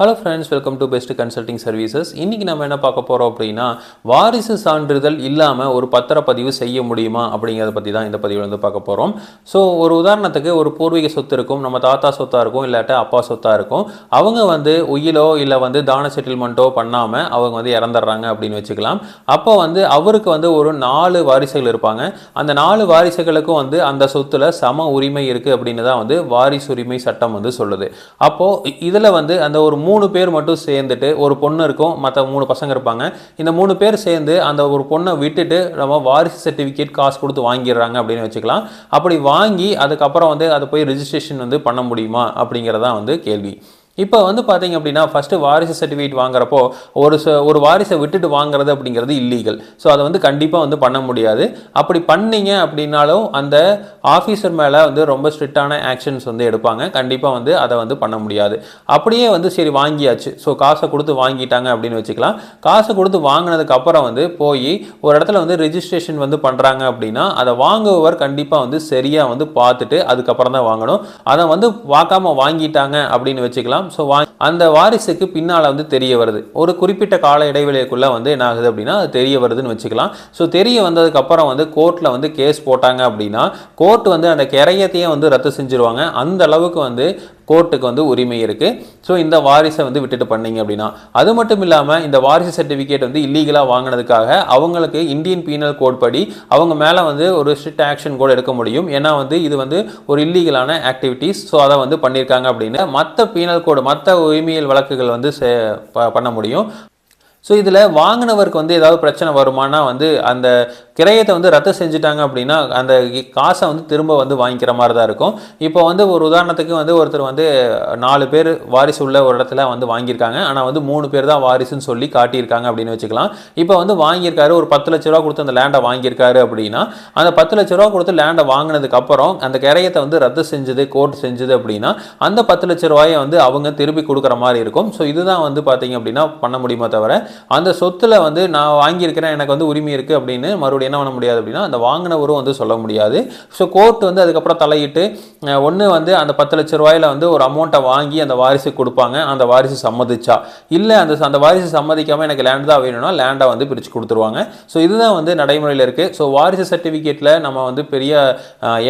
Hello friends welcome to best consulting services இன்றைக்கி நம்ம என்ன பார்க்க போகிறோம் அப்படின்னா வாரிசு சான்றிதழ் இல்லாமல் ஒரு பத்திரப்பதிவு செய்ய முடியுமா அப்படிங்கிறத பற்றி தான் இந்த பதிவில் வந்து பார்க்க போகிறோம் ஸோ ஒரு உதாரணத்துக்கு ஒரு பூர்வீக சொத்து இருக்கும் நம்ம தாத்தா சொத்தாக இருக்கும் இல்லாட்ட அப்பா சொத்தாக இருக்கும். அவங்க வந்து உயிலோ இல்லை வந்து தான செட்டில்மெண்ட்டோ பண்ணாமல் அவங்க வந்து இறந்துடுறாங்க அப்படின்னு வச்சுக்கலாம். அப்போ வந்து அவருக்கு வந்து ஒரு நாலு வாரிசுகள் இருப்பாங்க. அந்த நாலு வாரிசுகளுக்கும் வந்து அந்த சொத்தில் சம உரிமை இருக்குது அப்படின்னு தான் வந்து வாரிசுரிமை சட்டம் வந்து சொல்லுது. அப்போது இதில் வந்து அந்த ஒரு மூணு பேர் மட்டும் சேர்ந்துட்டு ஒரு பொண்ணு இருக்கும் மற்ற மூணு பசங்க இருப்பாங்க. இந்த மூணு பேர் சேர்ந்து அந்த ஒரு பொண்ணை விட்டுட்டு நம்ம வாரிசு சர்டிஃபிகேட் காசு கொடுத்து வாங்கிடுறாங்க அப்படின்னு வச்சுக்கலாம். அப்படி வாங்கி அதுக்கப்புறம் வந்து அதை போய் ரிஜிஸ்ட்ரேஷன் வந்து பண்ண முடியுமா அப்படிங்கிறதான் வந்து கேள்வி. இப்போ வந்து பார்த்தீங்க அப்படின்னா ஃபஸ்ட்டு வாரிசு சர்டிஃபிகேட் வாங்குறப்போ ஒரு ஒரு வாரிசை விட்டுட்டு வாங்குறது அப்படிங்கிறது இல்லீகல் ஸோ அதை வந்து கண்டிப்பாக வந்து பண்ண முடியாது. அப்படி பண்ணீங்க அப்படின்னாலும் அந்த ஆஃபீஸர் மேலே வந்து ரொம்ப ஸ்ட்ரிக்டான ஆக்ஷன்ஸ் வந்து எடுப்பாங்க. கண்டிப்பாக வந்து அதை வந்து பண்ண முடியாது. அப்படியே வந்து சரி வாங்கியாச்சு. ஸோ காசை கொடுத்து வாங்கிட்டாங்க அப்படின்னு வச்சுக்கலாம். காசை கொடுத்து வாங்கினதுக்கு அப்புறம் வந்து போய் ஒரு இடத்துல வந்து ரிஜிஸ்ட்ரேஷன் வந்து பண்ணுறாங்க அப்படின்னா அதை வாங்குபவர் கண்டிப்பாக வந்து சரியாக வந்து பார்த்துட்டு அதுக்கப்புறம் தான் வாங்கணும். அதை வந்து பார்க்காம வாங்கிட்டாங்க அப்படின்னு வச்சுக்கலாம். ஸோ வா அந்த வாரிசுக்கு பின்னால் வந்து தெரிய வருது. ஒரு குறிப்பிட்ட கால இடைவெளிக்குள்ளே வந்து என்ன ஆகுது அப்படின்னா அது தெரிய வருதுன்னு வச்சுக்கலாம். ஸோ தெரிய வந்ததுக்கப்புறம் வந்து கோர்ட்டில் வந்து கேஸ் போட்டாங்க அப்படின்னா கோர்ட் வந்து அந்த கிரையத்தையே வந்து ரத்து செஞ்சுருவாங்க. அந்த அளவுக்கு வந்து கோர்ட்டுக்கு வந்து உரிமை இருக்குது ஸோ இந்த வாரிசை வந்து விட்டுட்டு பண்ணீங்க அப்படின்னா அது மட்டும் இல்லாமல் இந்த வாரிசு சர்டிஃபிகேட் வந்து இல்லீகலாக வாங்கினதுக்காக அவங்களுக்கு இந்தியன் பீனல் கோட் படி அவங்க மேலே வந்து ஒரு ஸ்ட்ரிக்ட் ஆக்ஷன் கூட எடுக்க முடியும். ஏன்னா வந்து இது வந்து ஒரு இல்லீகலான ஆக்டிவிட்டீஸ் ஸோ அதை வந்து பண்ணியிருக்காங்க அப்படின்னு மற்ற பீனல் கோடு மற்ற உரிமையல் வழக்குகள் வந்து சே- ப- பண்ண முடியும். ஸோ இதில் வாங்கினவருக்கு வந்து ஏதாவது பிரச்சனை வருமானா வந்து அந்த கிரயத்தை வந்து ரத்து செஞ்சுட்டாங்க அப்படின்னா அந்த காசை வந்து திரும்ப வந்து வாங்கிக்கிற மாதிரி தான் இருக்கும். இப்போ வந்து ஒரு உதாரணத்துக்கு வந்து ஒருத்தர் வந்து நாலு பேர் வாரிசு உள்ள ஒரு இடத்துல வந்து வாங்கியிருக்காங்க. ஆனால் வந்து மூணு பேர் தான் வாரிசுன்னு சொல்லி காட்டியிருக்காங்க அப்படின்னு வச்சுக்கலாம். இப்போ வந்து வாங்கியிருக்காரு ஒரு பத்து லட்ச ரூபா கொடுத்து அந்த லேண்டை வாங்கியிருக்காரு அப்படின்னா அந்த பத்து லட்ச ரூபா கொடுத்து லேண்டை வாங்கினதுக்கு அப்புறம் அந்த கிரயத்தை வந்து ரத்து செஞ்சது கோர்ட் செஞ்சது அப்படின்னா அந்த பத்து லட்ச ரூபாயை வந்து அவங்க திருப்பி கொடுக்குற மாதிரி இருக்கும். ஸோ இதுதான் வந்து பார்த்தீங்க அப்படின்னா பண்ண முடியுமா தவிர அந்த சொத்தில் வந்து நான் வாங்கியிருக்கிறேன் எனக்கு வந்து உரிமை இருக்குது அப்படின்னு மறுபடியும் என்ன பண்ண முடியாது அப்படின்னா அந்த வாங்கினவரும் வந்து சொல்ல முடியாது. ஸோ கோர்ட் வந்து அதுக்கப்புறம் தலையிட்டு ஒன்று வந்து அந்த பத்து லட்ச ரூபாயில வந்து ஒரு அமௌண்ட்டை வாங்கி அந்த வாரிசு கொடுப்பாங்க. அந்த வாரிசு சம்மதிச்சா. இல்லை அந்த அந்த வாரிசு சம்மதிக்காமல் எனக்கு லேண்ட் தான் வேணும்னா லேண்டை வந்து பிரித்து கொடுத்துருவாங்க. ஸோ இதுதான் வந்து நடைமுறையில் இருக்குது ஸோ வாரிசு சர்டிஃபிகேட்டில் நம்ம வந்து பெரிய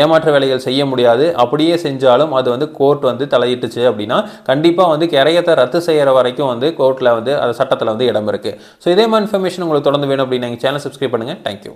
ஏமாற்ற ஏமாற்று வேலைகள் செய்ய முடியாது. அப்படியே செஞ்சாலும் அது வந்து கோர்ட் வந்து தலையிட்டுச்சு அப்படின்னா கண்டிப்பாக வந்து கிரையத்தை ரத்து செய்கிற வரைக்கும் வந்து கோர்ட்டில் வந்து அது சட்டத்தில் வந்து இடம் இருக்குது ஸோ இதே மாதிரி இன்ஃபர்மேஷன் உங்களுக்கு தொடர்ந்து வேணும் அப்படின்னு எங்கள் சேனல் சப்ஸ்கிரைப் பண்ணுங்கள் தேங்க்யூ